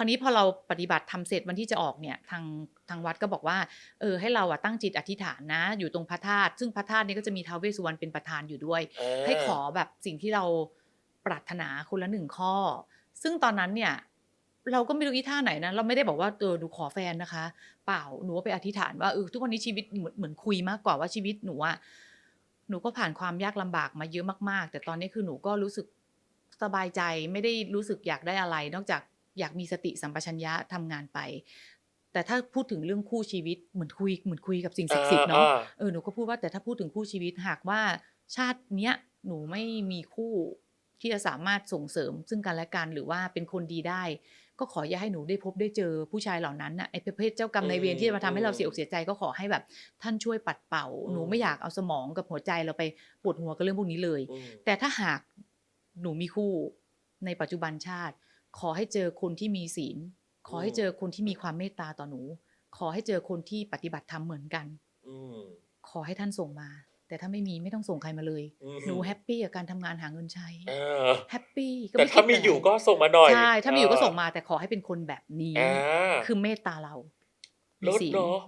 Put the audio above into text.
ราวนี้พอเราปฏิบัติทำเสร็จวันที่จะออกเนี่ยทางทางวัดก็บอกว่าเออให้เราอะตั้งจิตอธิษฐานนะ อยู่ตรงพระธาตุซึ่งพระธาตุนี้ก็จะมีท้าวเวสสุวรรณเป็นประธานอยู่ด้วยอ่าให้ขอแบบสิ่งที่เราปรารถนาคนละหนึ่งข้อ ซึ่งตอนนั้นเนี่ยเราก็ไม่รู้อีท่าไหนนะเราไม่ได้บอกว่าเออหนูขอแฟนนะคะ เปล่าหนูก็ไปอธิษฐานว่าเออทุกวันนี้ชีวิตเหมือนเหมือนคุยมากกว่าว่าชีวิตหนูอะหนูก็ผ่านความยากลำบากมาเยอะมากๆ แต่ตอนนี้คือหนูก็รู้สึกสบายใจไม่ได้รู้สึกอยากได้อะไร นอกจาก อยากมีสติสัมปชัญญะทำงานไป แต่ถ้าพูดถึงเรื่องคู่ชีวิตเหมือนคุยเหมือนคุยกับสิ่งศักดิ์สิทธิ์เนาะอ่าเออหนูก็พูดว่าแต่ถ้าพูดถึงคู่ชีวิตหากว่าชาติเนี้ยหนูไม่มีคู่ที่จะสามารถส่งเสริมซึ่งกันและกันหรือว่าเป็นคนดีได้ ก็ขออย่าให้หนูได้พบได้เจอผู้ชายเหล่านั้นน่ะไอ้ประเภทเจ้ากรรมนายเวรที่จะมาทำให้เราเสียอกเสียใจก็ขอให้แบบ ท่านช่วยปัดเป่า หนูไม่อยากเอาสมองกับหัวใจเราไปปวดหัวกับเรื่องพวกนี้เลยอืมแต่ถ้าหากหนูมีคู่ในปัจจุบันชาติ ขอให้เจอคนที่มีศีล ขอให้เจอคนที่มีความเมตตาต่อหนู ขอให้เจอคนที่ปฏิบัติธรรมเหมือนกันอืมขอให้ท่านส่งมา แต่ถ้าไม่มีไม่ต้องส่งใครมาเลยอืมหนูแฮปปี้กับการทำงานหาเงินใช้อ่าแฮปปี้ก็แต่ไคิดถ้ามีะไรอยู่ก็ส่งมาหน่อยใช่ถ้ามีอยู่ก็ส่งมาแต่ขอให้เป็นคนแบบนี้อ่าคือเมตตาเรามีลดศีลเนาะ